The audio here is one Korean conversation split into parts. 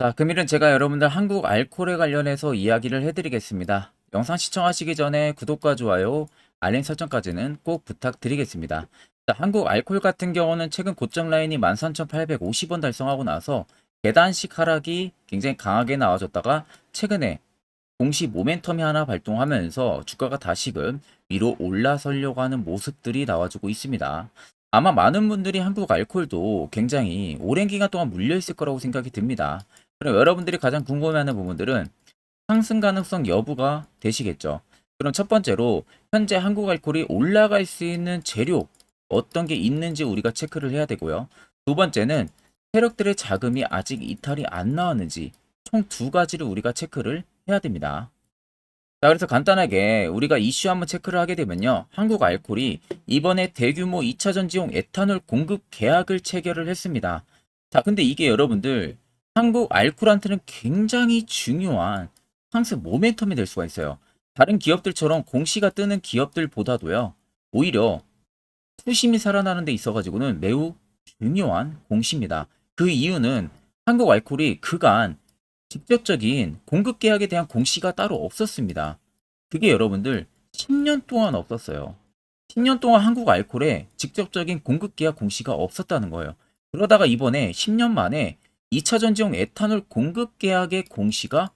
자, 금일은 제가 여러분들 한국 알코올에 관련해서 이야기를 해드리겠습니다. 영상 시청하시기 전에 구독과 좋아요, 알림 설정까지는 꼭 부탁드리겠습니다. 자, 한국 알코올 같은 경우는 최근 고점 라인이 13,850원 달성하고 나서 계단식 하락이 굉장히 강하게 나와줬다가 최근에 공시 모멘텀이 하나 발동하면서 주가가 다시금 위로 올라서려고 하는 모습들이 나와주고 있습니다. 아마 많은 분들이 한국 알코올도 굉장히 오랜 기간 동안 물려있을 거라고 생각이 듭니다. 그럼 여러분들이 가장 궁금해하는 부분들은 상승 가능성 여부가 되시겠죠. 그럼 첫 번째로 현재 한국 알코올이 올라갈 수 있는 재료 어떤 게 있는지 우리가 체크를 해야 되고요. 두 번째는 세력들의 자금이 아직 이탈이 안 나왔는지 총 두 가지를 우리가 체크를 해야 됩니다. 자, 그래서 간단하게 우리가 이슈 한번 체크를 하게 되면요. 한국 알콜이 이번에 대규모 2차 전지용 에탄올 공급 계약을 체결을 했습니다. 자, 근데 이게 여러분들 한국 알콜한테는 굉장히 중요한 상승 모멘텀이 될 수가 있어요. 다른 기업들처럼 공시가 뜨는 기업들보다도요. 오히려 수심이 살아나는 데 있어가지고는 매우 중요한 공시입니다. 그 이유는 한국 알콜이 그간 직접적인 공급 계약에 대한 공시가 따로 없었습니다. 그게 여러분들 10년 동안 없었어요. 10년 동안 한국 알콜에 직접적인 공급 계약 공시가 없었다는 거예요. 그러다가 이번에 10년 만에 2차 전지용 에탄올 공급 계약의 공시가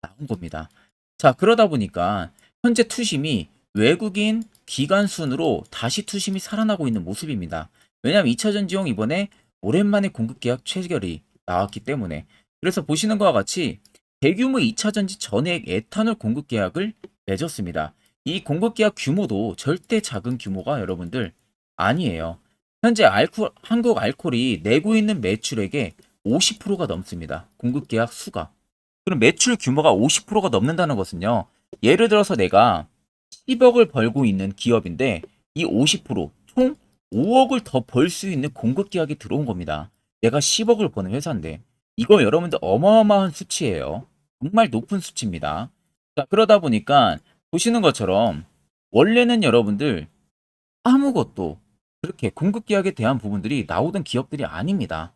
나온 겁니다. 자, 그러다 보니까 현재 투심이 외국인 기관 순으로 다시 투심이 살아나고 있는 모습입니다. 왜냐하면 2차 전지용 이번에 오랜만에 공급 계약 체결이 나왔기 때문에 그래서 보시는 것과 같이 대규모 2차 전지 전액 에탄올 공급 계약을 맺었습니다. 이 공급 계약 규모도 절대 작은 규모가 여러분들 아니에요. 현재 알콜, 한국 알콜이 내고 있는 매출액의 50%가 넘습니다. 공급 계약 수가. 그럼 매출 규모가 50%가 넘는다는 것은요. 예를 들어서 내가 10억을 벌고 있는 기업인데 이 50%총 5억을 더 벌 수 있는 공급 계약이 들어온 겁니다. 내가 10억을 버는 회사인데 이거 여러분들 어마어마한 수치예요. 정말 높은 수치입니다. 자, 그러다 보니까 보시는 것처럼 원래는 여러분들 아무것도 그렇게 공급 계약에 대한 부분들이 나오던 기업들이 아닙니다.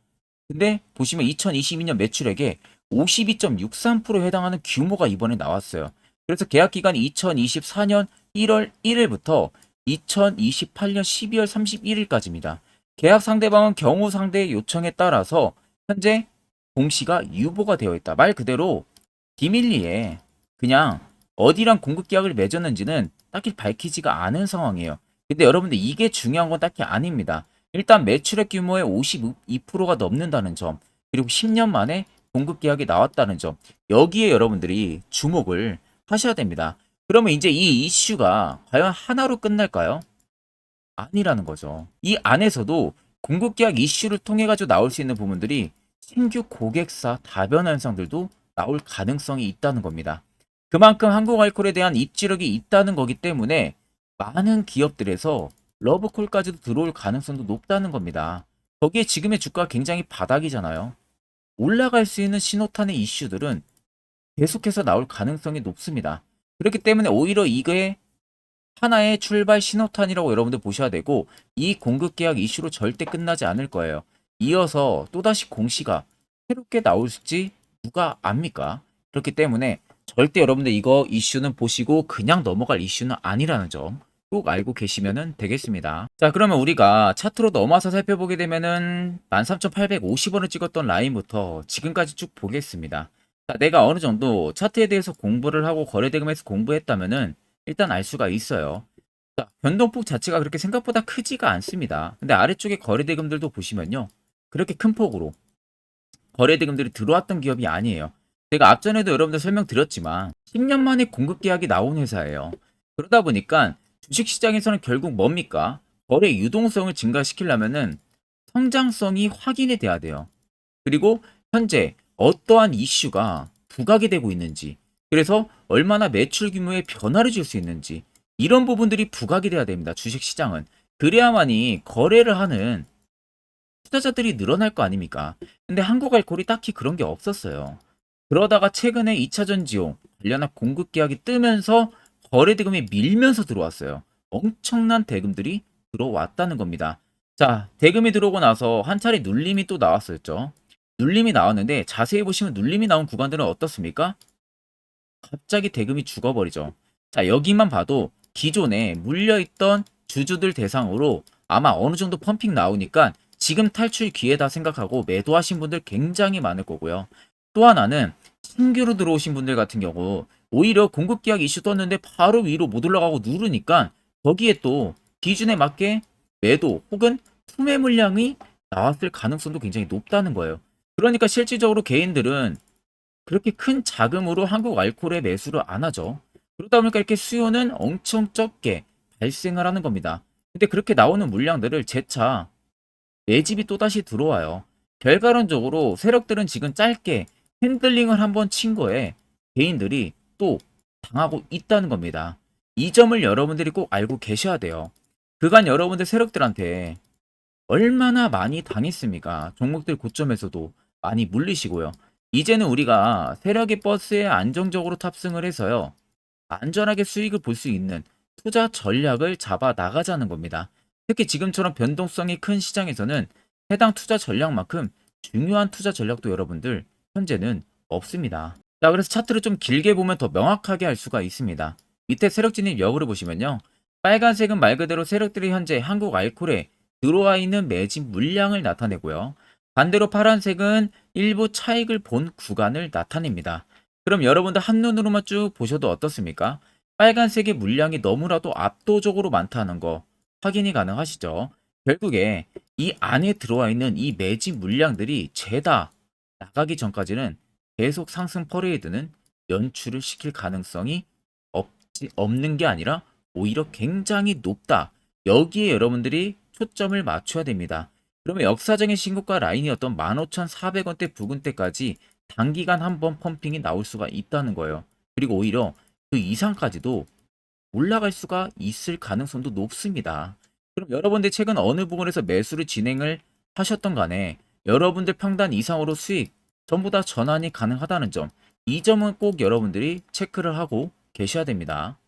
근데 보시면 2022년 매출액에 52.63%에 해당하는 규모가 이번에 나왔어요. 그래서 계약 기간이 2024년 1월 1일부터 2028년 12월 31일까지입니다. 계약 상대방은 경우 상대의 요청에 따라서 현재 공시가 유보가 되어 있다. 말 그대로 비밀리에 그냥 어디랑 공급 계약을 맺었는지는 딱히 밝히지가 않은 상황이에요. 근데 여러분들 이게 중요한 건 딱히 아닙니다. 일단 매출액 규모의 52%가 넘는다는 점, 그리고 10년 만에 공급 계약이 나왔다는 점, 여기에 여러분들이 주목을 하셔야 됩니다. 그러면 이제 이 이슈가 과연 하나로 끝날까요? 아니라는 거죠. 이 안에서도 공급 계약 이슈를 통해 가지고 나올 수 있는 부분들이 신규 고객사 다변 현상들도 나올 가능성이 있다는 겁니다. 그만큼 한국 알콜에 대한 입지력이 있다는 거기 때문에 많은 기업들에서 러브콜까지도 들어올 가능성도 높다는 겁니다. 거기에 지금의 주가가 굉장히 바닥이잖아요. 올라갈 수 있는 신호탄의 이슈들은 계속해서 나올 가능성이 높습니다. 그렇기 때문에 오히려 이게 하나의 출발 신호탄이라고 여러분들 보셔야 되고 이 공급 계약 이슈로 절대 끝나지 않을 거예요. 이어서 또다시 공시가 새롭게 나올지 누가 압니까? 그렇기 때문에 절대 여러분들 이거 이슈는 보시고 그냥 넘어갈 이슈는 아니라는 점 꼭 알고 계시면 되겠습니다. 자, 그러면 우리가 차트로 넘어와서 살펴보게 되면은 13,850원을 찍었던 라인부터 지금까지 쭉 보겠습니다. 자, 내가 어느 정도 차트에 대해서 공부를 하고 거래대금에서 공부했다면은 일단 알 수가 있어요. 자, 변동폭 자체가 그렇게 생각보다 크지가 않습니다. 근데 아래쪽에 거래대금들도 보시면요. 그렇게 큰 폭으로 거래대금들이 들어왔던 기업이 아니에요. 제가 앞전에도 여러분들 설명드렸지만 10년 만에 공급 계약이 나온 회사예요. 그러다 보니까 주식시장에서는 결국 뭡니까? 거래 유동성을 증가시키려면은 성장성이 확인이 돼야 돼요. 그리고 현재 어떠한 이슈가 부각이 되고 있는지, 그래서 얼마나 매출 규모에 변화를 줄 수 있는지, 이런 부분들이 부각이 돼야 됩니다. 주식 시장은. 그래야만이 거래를 하는 투자자들이 늘어날 거 아닙니까? 근데 한국 알콜이 딱히 그런 게 없었어요. 그러다가 최근에 2차 전 지용 관련한 공급 계약이 뜨면서 거래 대금이 밀면서 들어왔어요. 엄청난 대금들이 들어왔다는 겁니다. 자, 대금이 들어오고 나서 한 차례 눌림이 또 나왔었죠. 눌림이 나왔는데 자세히 보시면 눌림이 나온 구간들은 어떻습니까? 갑자기 대금이 죽어버리죠. 자, 여기만 봐도 기존에 물려있던 주주들 대상으로 아마 어느 정도 펌핑 나오니까 지금 탈출 기회다 생각하고 매도하신 분들 굉장히 많을 거고요. 또 하나는 신규로 들어오신 분들 같은 경우 오히려 공급 계약 이슈 떴는데 바로 위로 못 올라가고 누르니까 거기에 또 기준에 맞게 매도 혹은 투매 물량이 나왔을 가능성도 굉장히 높다는 거예요. 그러니까 실질적으로 개인들은 그렇게 큰 자금으로 한국 알코올에 매수를 안 하죠. 그러다 보니까 이렇게 수요는 엄청 적게 발생을 하는 겁니다. 근데 그렇게 나오는 물량들을 재차 매집이 또다시 들어와요. 결과론적으로 세력들은 지금 짧게 핸들링을 한번 친 거에 개인들이 또 당하고 있다는 겁니다. 이 점을 여러분들이 꼭 알고 계셔야 돼요. 그간 여러분들 세력들한테 얼마나 많이 당했습니까? 종목들 고점에서도 많이 물리시고요. 이제는 우리가 세력의 버스에 안정적으로 탑승을 해서요. 안전하게 수익을 볼 수 있는 투자 전략을 잡아 나가자는 겁니다. 특히 지금처럼 변동성이 큰 시장에서는 해당 투자 전략만큼 중요한 투자 전략도 여러분들 현재는 없습니다. 자, 그래서 차트를 좀 길게 보면 더 명확하게 알 수가 있습니다. 밑에 세력 진입 여부를 보시면요. 빨간색은 말 그대로 세력들이 현재 한국 알콜에 들어와 있는 매집 물량을 나타내고요. 반대로 파란색은 일부 차익을 본 구간을 나타냅니다. 그럼 여러분들 한눈으로만 쭉 보셔도 어떻습니까? 빨간색의 물량이 너무나도 압도적으로 많다는 거 확인이 가능하시죠? 결국에 이 안에 들어와 있는 이 매집 물량들이 죄다 나가기 전까지는 계속 상승 퍼레이드는 연출을 시킬 가능성이 없지, 없는 게 아니라 오히려 굉장히 높다. 여기에 여러분들이 초점을 맞춰야 됩니다. 그러면 역사적인 신고가 라인이었던 15,400원대 부근대까지 단기간 한번 펌핑이 나올 수가 있다는 거예요. 그리고 오히려 그 이상까지도 올라갈 수가 있을 가능성도 높습니다. 그럼 여러분들 최근 어느 부분에서 매수를 진행을 하셨던 간에 여러분들 평단 이상으로 수익 전부 다 전환이 가능하다는 점, 이 점은 꼭 여러분들이 체크를 하고 계셔야 됩니다.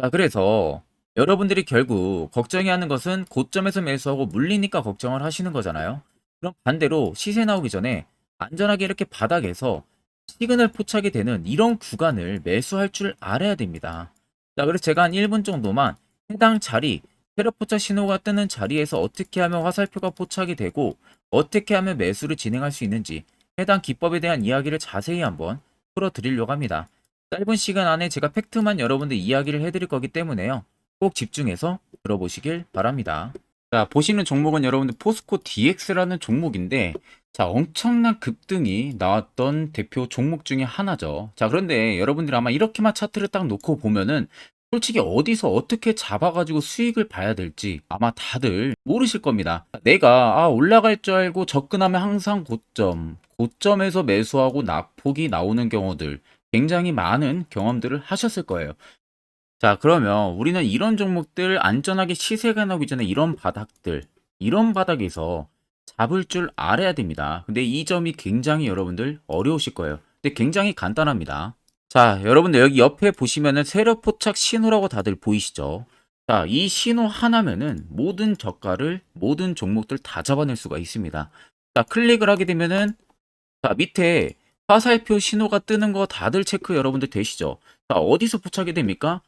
자, 그래서 여러분들이 결국 걱정이 하는 것은 고점에서 매수하고 물리니까 걱정을 하시는 거잖아요. 그럼 반대로 시세 나오기 전에 안전하게 이렇게 바닥에서 시그널 포착이 되는 이런 구간을 매수할 줄 알아야 됩니다. 자, 그래서 제가 한 1분 정도만 해당 자리, 포착 신호가 뜨는 자리에서 어떻게 하면 화살표가 포착이 되고 어떻게 하면 매수를 진행할 수 있는지 해당 기법에 대한 이야기를 자세히 한번 풀어드리려고 합니다. 짧은 시간 안에 제가 팩트만 여러분들 이야기를 해드릴 거기 때문에요. 꼭 집중해서 들어보시길 바랍니다. 자, 보시는 종목은 여러분들 포스코 DX라는 종목인데, 자, 엄청난 급등이 나왔던 대표 종목 중에 하나죠. 자, 그런데 여러분들 아마 이렇게만 차트를 딱 놓고 보면은 솔직히 어디서 어떻게 잡아가지고 수익을 봐야 될지 아마 다들 모르실 겁니다. 내가 아, 올라갈 줄 알고 접근하면 항상 고점, 고점에서 매수하고 낙폭이 나오는 경우들 굉장히 많은 경험들을 하셨을 거예요. 자, 그러면 우리는 이런 종목들 안전하게 시세가 나오기 전에 이런 바닥들, 이런 바닥에서 잡을 줄 알아야 됩니다. 근데 이 점이 굉장히 여러분들 어려우실 거예요. 근데 굉장히 간단합니다. 자, 여러분들 여기 옆에 보시면은 세력 포착 신호라고 다들 보이시죠? 자, 이 신호 하나면은 모든 저가를 모든 종목들 다 잡아낼 수가 있습니다. 자, 클릭을 하게 되면은 자, 밑에 화살표 신호가 뜨는 거 다들 체크 여러분들 되시죠? 자, 어디서 포착이 됩니까?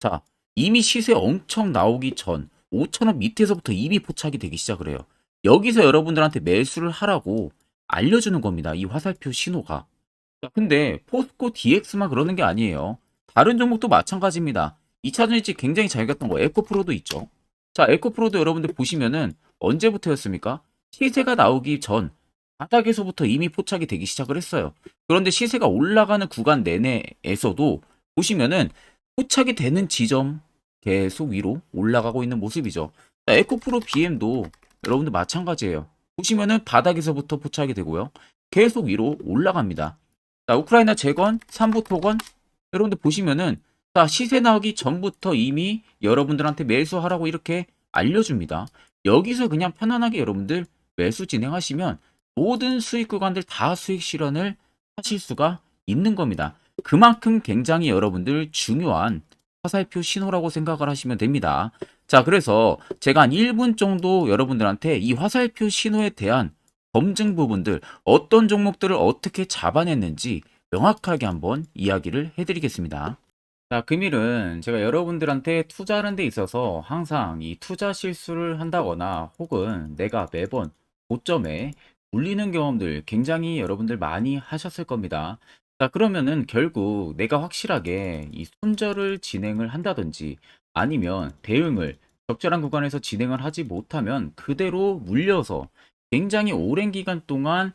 자, 이미 시세 엄청 나오기 전 5천원 밑에서부터 이미 포착이 되기 시작을 해요. 여기서 여러분들한테 매수를 하라고 알려주는 겁니다. 이 화살표 신호가. 자, 근데 포스코 DX만 그러는 게 아니에요. 다른 종목도 마찬가지입니다. 2차전 일찍 굉장히 잘 갔던 거 에코프로도 있죠. 자, 에코프로도 여러분들 보시면은 언제부터였습니까? 시세가 나오기 전 바닥에서부터 이미 포착이 되기 시작을 했어요. 그런데 시세가 올라가는 구간 내내에서도 보시면은 포착이 되는 지점 계속 위로 올라가고 있는 모습이죠. 자, 에코프로 BM도 여러분들 마찬가지예요. 보시면은 바닥에서부터 포착이 되고요. 계속 위로 올라갑니다. 자, 우크라이나 재건, 삼부 토건 여러분들 보시면은 자, 시세 나오기 전부터 이미 여러분들한테 매수하라고 이렇게 알려줍니다. 여기서 그냥 편안하게 여러분들 매수 진행하시면 모든 수익 구간들 다 수익 실현을 하실 수가 있는 겁니다. 그만큼 굉장히 여러분들 중요한 화살표 신호라고 생각을 하시면 됩니다. 자, 그래서 제가 한 1분 정도 여러분들한테 이 화살표 신호에 대한 검증 부분들, 어떤 종목들을 어떻게 잡아냈는지 명확하게 한번 이야기를 해드리겠습니다. 자, 금일은 제가 여러분들한테 투자하는 데 있어서 항상 이 투자 실수를 한다거나 혹은 내가 매번 고점에 물리는 경험들 굉장히 여러분들 많이 하셨을 겁니다. 자, 그러면은 결국 내가 확실하게 이 손절을 진행을 한다든지 아니면 대응을 적절한 구간에서 진행을 하지 못하면 그대로 물려서 굉장히 오랜 기간 동안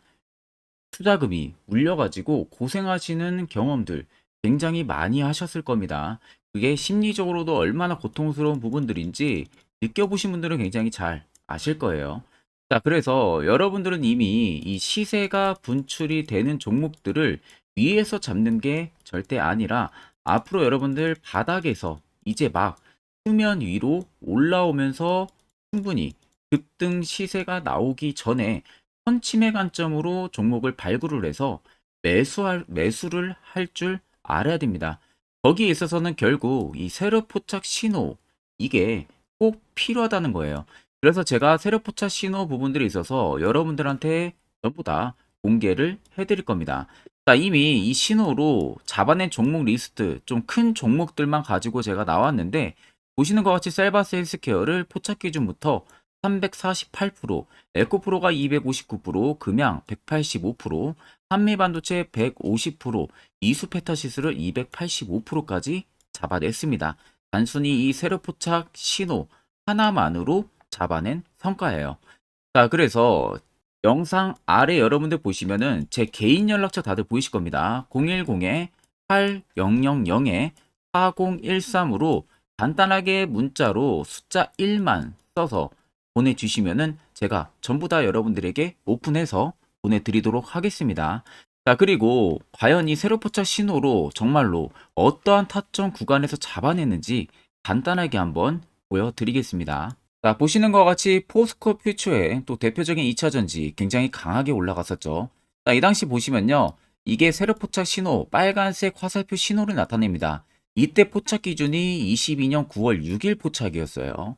투자금이 물려가지고 고생하시는 경험들 굉장히 많이 하셨을 겁니다. 그게 심리적으로도 얼마나 고통스러운 부분들인지 느껴보신 분들은 굉장히 잘 아실 거예요. 자, 그래서 여러분들은 이미 이 시세가 분출이 되는 종목들을 위에서 잡는 게 절대 아니라 앞으로 여러분들 바닥에서 이제 막 수면 위로 올라오면서 충분히 급등 시세가 나오기 전에 선침의 관점으로 종목을 발굴을 해서 매수할, 매수를 할 줄 알아야 됩니다. 거기에 있어서는 결국 이 세력 포착 신호, 이게 꼭 필요하다는 거예요. 그래서 제가 세력 포착 신호 부분들이 있어서 여러분들한테 전부 다 공개를 해드릴 겁니다. 자, 이미 이 신호로 잡아낸 종목 리스트, 좀 큰 종목들만 가지고 제가 나왔는데, 보시는 것 같이 셀바스 헬스케어를 포착 기준부터 348%, 에코프로가 259%, 금양 185%, 한미반도체 150%, 이수페타시스를 285%까지 잡아냈습니다. 단순히 이 세력 포착 신호 하나만으로 잡아낸 성과예요. 자, 그래서 영상 아래 여러분들 보시면은 제 개인 연락처 다들 보이실 겁니다. 010-8000-4013으로 간단하게 문자로 숫자 1만 써서 보내주시면은 제가 전부 다 여러분들에게 오픈해서 보내드리도록 하겠습니다. 자, 그리고 과연 이 세로포착 신호로 정말로 어떠한 타점 구간에서 잡아냈는지 간단하게 한번 보여드리겠습니다. 자, 보시는 것 같이 포스코 퓨처의 또 대표적인 2차전지 굉장히 강하게 올라갔었죠. 자, 이 당시 보시면요. 이게 세로 포착 신호, 빨간색 화살표 신호를 나타냅니다. 이때 포착 기준이 22년 9월 6일 포착이었어요.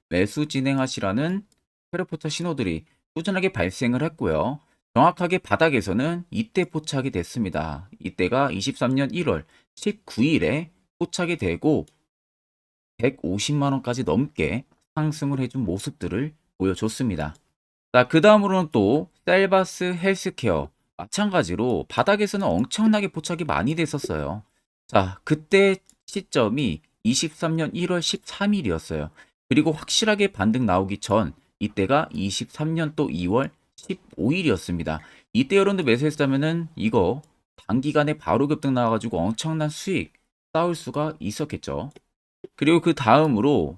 매수 진행하시라는 페르포터 신호들이 꾸준하게 발생을 했고요. 정확하게 바닥에서는 이때 포착이 됐습니다. 이때가 23년 1월 19일에 포착이 되고 150만 원까지 넘게 상승을 해준 모습들을 보여줬습니다. 자, 그 다음으로는 또 셀바스 헬스케어 마찬가지로 바닥에서는 엄청나게 포착이 많이 됐었어요. 자, 그때 시점이 23년 1월 13일이었어요. 그리고 확실하게 반등 나오기 전 이때가 23년 또 2월 15일이었습니다. 이때 여러분들 매수했다면은 이거 단기간에 바로 급등 나와가지고 엄청난 수익 쌓을 수가 있었겠죠. 그리고 그 다음으로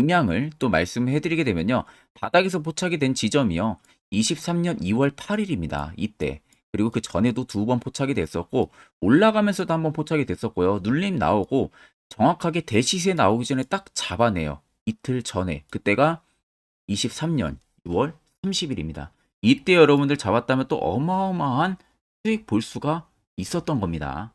음향을 또 말씀해 드리게 되면요. 바닥에서 포착이 된 지점이요. 23년 2월 8일입니다. 이때. 그리고 그 전에도 두 번 포착이 됐었고 올라가면서도 한 번 포착이 됐었고요. 눌림 나오고 정확하게 대시세 나오기 전에 딱 잡아내요. 이틀 전에. 그때가 23년 6월 30일입니다. 이때 여러분들 잡았다면 또 어마어마한 수익 볼 수가 있었던 겁니다.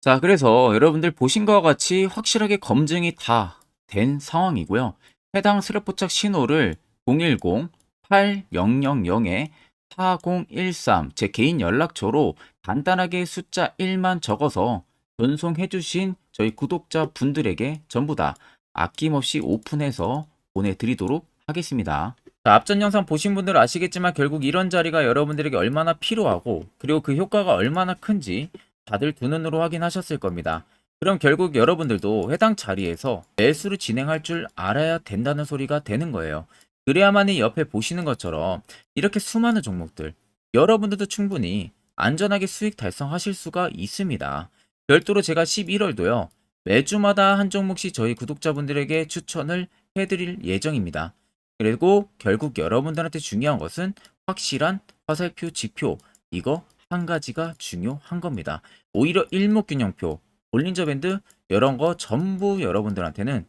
자, 그래서 여러분들 보신 것과 같이 확실하게 검증이 다 된 상황이고요. 해당 스레포착 신호를 010-8000-4013 제 개인 연락처로 간단하게 숫자 1만 적어서 전송해 주신 저희 구독자 분들에게 전부 다 아낌없이 오픈해서 보내드리도록 하겠습니다. 자, 앞전 영상 보신 분들은 아시겠지만 결국 이런 자리가 여러분들에게 얼마나 필요하고 그리고 그 효과가 얼마나 큰지 다들 두 눈으로 확인하셨을 겁니다. 그럼 결국 여러분들도 해당 자리에서 매수를 진행할 줄 알아야 된다는 소리가 되는 거예요. 그래야만이 옆에 보시는 것처럼 이렇게 수많은 종목들 여러분들도 충분히 안전하게 수익 달성하실 수가 있습니다. 별도로 제가 11월도요. 매주마다 한 종목씩 저희 구독자분들에게 추천을 해드릴 예정입니다. 그리고 결국 여러분들한테 중요한 것은 확실한 화살표 지표 이거 한 가지가 중요한 겁니다. 오히려 일목균형표, 볼린저 밴드 이런 거 전부 여러분들한테는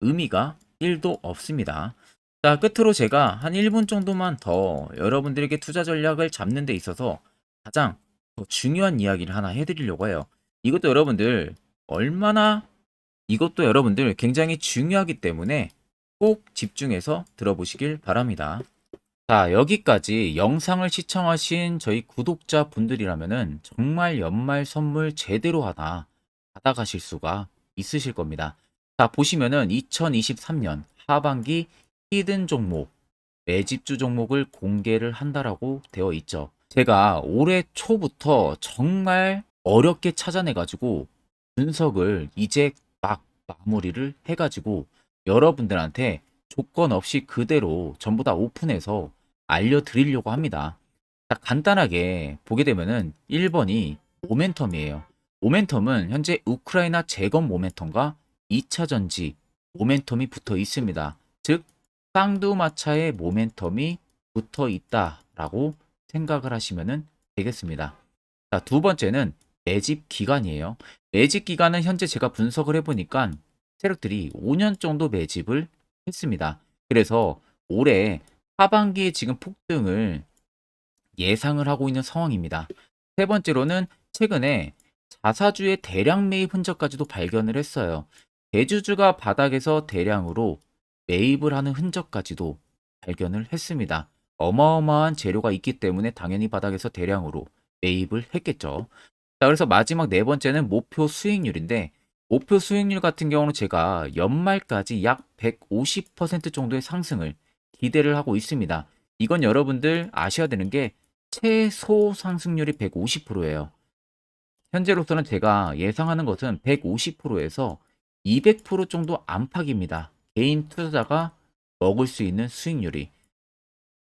의미가 1도 없습니다. 자, 끝으로 제가 한 1분 정도만 더 여러분들에게 투자 전략을 잡는 데 있어서 가장 더 중요한 이야기를 하나 해드리려고 해요. 이것도 여러분들 얼마나 이것도 여러분들 굉장히 중요하기 때문에 꼭 집중해서 들어보시길 바랍니다. 자, 여기까지 영상을 시청하신 저희 구독자 분들이라면은 정말 연말 선물 제대로 하나 받아가실 수가 있으실 겁니다. 자, 보시면은 2023년 하반기 히든 종목, 매집주 종목을 공개를 한다라고 되어 있죠. 제가 올해 초부터 정말 어렵게 찾아내가지고 분석을 이제 막 마무리를 해가지고 여러분들한테 조건 없이 그대로 전부 다 오픈해서 알려드리려고 합니다. 자, 간단하게 보게 되면은 1번이 모멘텀이에요. 모멘텀은 현재 우크라이나 재건 모멘텀과 2차 전지 모멘텀이 붙어 있습니다. 즉 쌍두마차의 모멘텀이 붙어 있다라고 생각을 하시면 되겠습니다. 자, 두 번째는 매집 기간이에요. 매집 기간은 현재 제가 분석을 해보니까 세력들이 5년 정도 매집을 했습니다. 그래서 올해 하반기에 지금 폭등을 예상을 하고 있는 상황입니다. 세 번째로는 최근에 자사주의 대량 매입 흔적까지도 발견을 했어요. 대주주가 바닥에서 대량으로 매입을 하는 흔적까지도 발견을 했습니다. 어마어마한 재료가 있기 때문에 당연히 바닥에서 대량으로 매입을 했겠죠. 자, 그래서 마지막 네 번째는 목표 수익률인데 목표 수익률 같은 경우는 제가 연말까지 약 150% 정도의 상승을 기대를 하고 있습니다. 이건 여러분들 아셔야 되는 게 최소 상승률이 150%예요. 현재로서는 제가 예상하는 것은 150%에서 200% 정도 안팎입니다. 개인 투자자가 먹을 수 있는 수익률이.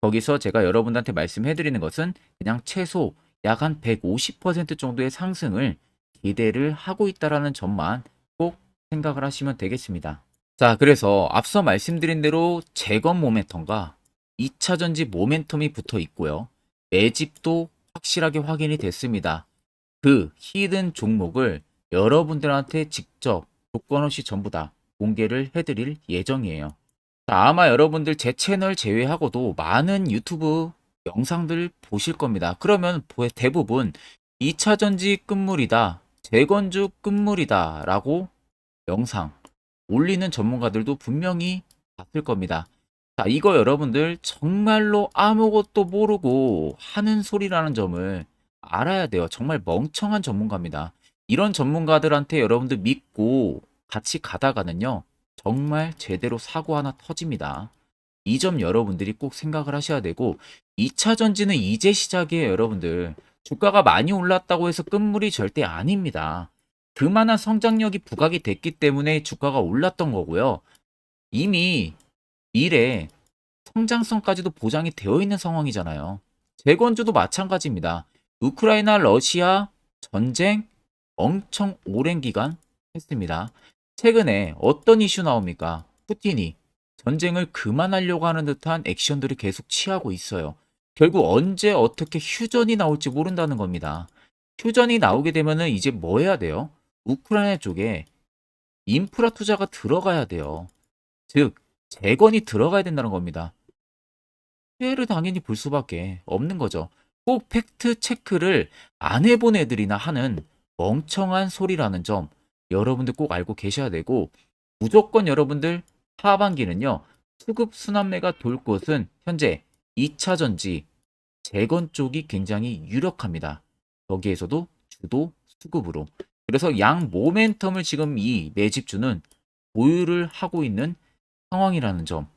거기서 제가 여러분들한테 말씀해 드리는 것은 그냥 최소 약 한 150% 정도의 상승을 기대를 하고 있다라는 점만 꼭 생각을 하시면 되겠습니다. 자, 그래서 앞서 말씀드린 대로 재건 모멘텀과 2차 전지 모멘텀이 붙어 있고요. 매집도 확실하게 확인이 됐습니다. 그 히든 종목을 여러분들한테 직접 조건 없이 전부 다 공개를 해드릴 예정이에요. 자, 아마 여러분들 제 채널 제외하고도 많은 유튜브 영상들 보실 겁니다. 그러면 대부분 2차 전지 끝물이다, 재건주 끝물이다 라고 영상 올리는 전문가들도 분명히 봤을 겁니다. 자, 이거 여러분들 정말로 아무것도 모르고 하는 소리라는 점을 알아야 돼요. 정말 멍청한 전문가입니다. 이런 전문가들한테 여러분들 믿고 같이 가다가는요, 정말 제대로 사고 하나 터집니다. 이 점 여러분들이 꼭 생각을 하셔야 되고, 2차 전지는 이제 시작이에요, 여러분들. 주가가 많이 올랐다고 해서 끝물이 절대 아닙니다. 그만한 성장력이 부각이 됐기 때문에 주가가 올랐던 거고요. 이미 미래 성장성까지도 보장이 되어 있는 상황이잖아요. 재건주도 마찬가지입니다. 우크라이나 러시아 전쟁 엄청 오랜 기간 했습니다. 최근에 어떤 이슈 나옵니까? 푸틴이 전쟁을 그만하려고 하는 듯한 액션들을 계속 취하고 있어요. 결국 언제 어떻게 휴전이 나올지 모른다는 겁니다. 휴전이 나오게 되면은 이제 뭐 해야 돼요? 우크라이나 쪽에 인프라 투자가 들어가야 돼요. 즉, 재건이 들어가야 된다는 겁니다. 피해를 당연히 볼 수밖에 없는 거죠. 꼭 팩트 체크를 안 해본 애들이나 하는 멍청한 소리라는 점 여러분들 꼭 알고 계셔야 되고 무조건 여러분들 하반기는요 수급 순환매가 돌 곳은 현재 2차 전지 재건 쪽이 굉장히 유력합니다. 거기에서도 주도 수급으로 그래서 양 모멘텀을 지금 이 매집주는 보유를 하고 있는 상황이라는 점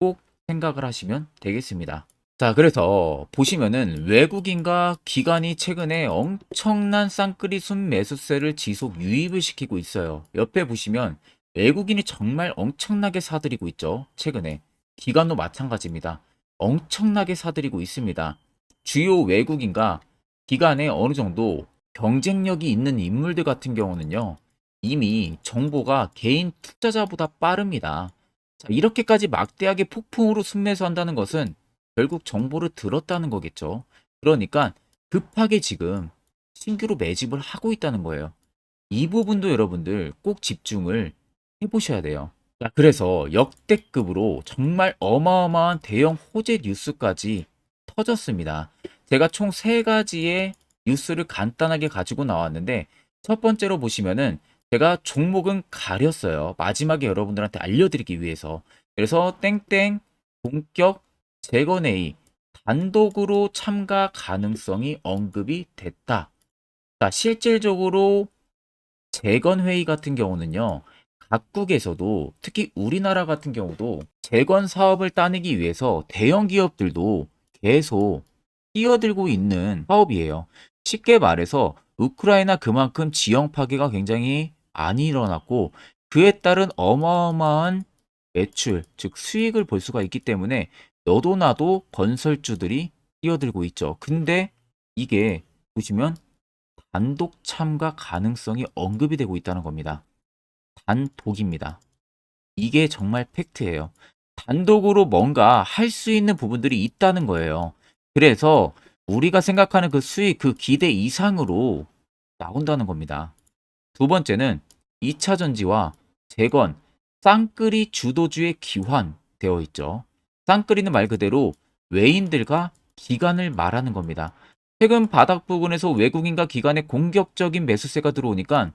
꼭 생각을 하시면 되겠습니다. 자, 그래서 보시면은 외국인과 기관이 최근에 엄청난 쌍끌이 순 매수세를 지속 유입을 시키고 있어요. 옆에 보시면 외국인이 정말 엄청나게 사들이고 있죠. 최근에. 기관도 마찬가지입니다. 엄청나게 사들이고 있습니다. 주요 외국인과 기관에 어느 정도 경쟁력이 있는 인물들 같은 경우는요. 이미 정보가 개인 투자자보다 빠릅니다. 자, 이렇게까지 막대하게 폭풍으로 순매수한다는 것은 결국 정보를 들었다는 거겠죠. 그러니까 급하게 지금 신규로 매집을 하고 있다는 거예요. 이 부분도 여러분들 꼭 집중을 해보셔야 돼요. 자, 그래서 역대급으로 정말 어마어마한 대형 호재 뉴스까지 터졌습니다. 제가 총 세 가지의 뉴스를 간단하게 가지고 나왔는데 첫 번째로 보시면은 제가 종목은 가렸어요. 마지막에 여러분들한테 알려드리기 위해서. 그래서 땡땡 본격 재건회의 단독으로 참가 가능성이 언급이 됐다. 자, 실질적으로 재건회의 같은 경우는요. 각국에서도 특히 우리나라 같은 경우도 재건 사업을 따내기 위해서 대형 기업들도 계속 뛰어들고 있는 사업이에요. 쉽게 말해서 우크라이나 그만큼 지형 파괴가 굉장히 많이 일어났고 그에 따른 어마어마한 매출, 즉 수익을 볼 수가 있기 때문에 너도 나도 건설주들이 뛰어들고 있죠. 근데 이게 보시면 단독 참가 가능성이 언급이 되고 있다는 겁니다. 단독입니다. 이게 정말 팩트예요. 단독으로 뭔가 할 수 있는 부분들이 있다는 거예요. 그래서 우리가 생각하는 그 수익, 그 기대 이상으로 나온다는 겁니다. 두 번째는 2차 전지와 재건, 쌍끌이 주도주의 기환되어 있죠. 쌍끌이는 말 그대로 외인들과 기관을 말하는 겁니다. 최근 바닥 부근에서 외국인과 기관의 공격적인 매수세가 들어오니까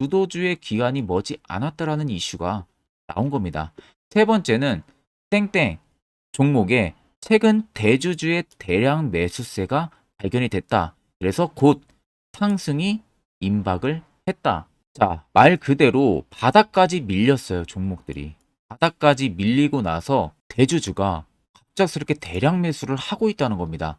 주도주의 기관이 머지 않았다라는 이슈가 나온 겁니다. 세 번째는 땡땡 종목에 최근 대주주의 대량 매수세가 발견이 됐다. 그래서 곧 상승이 임박을 했다. 자, 말 그대로 바닥까지 밀렸어요, 종목들이. 바닥까지 밀리고 나서 대주주가 갑작스럽게 대량 매수를 하고 있다는 겁니다.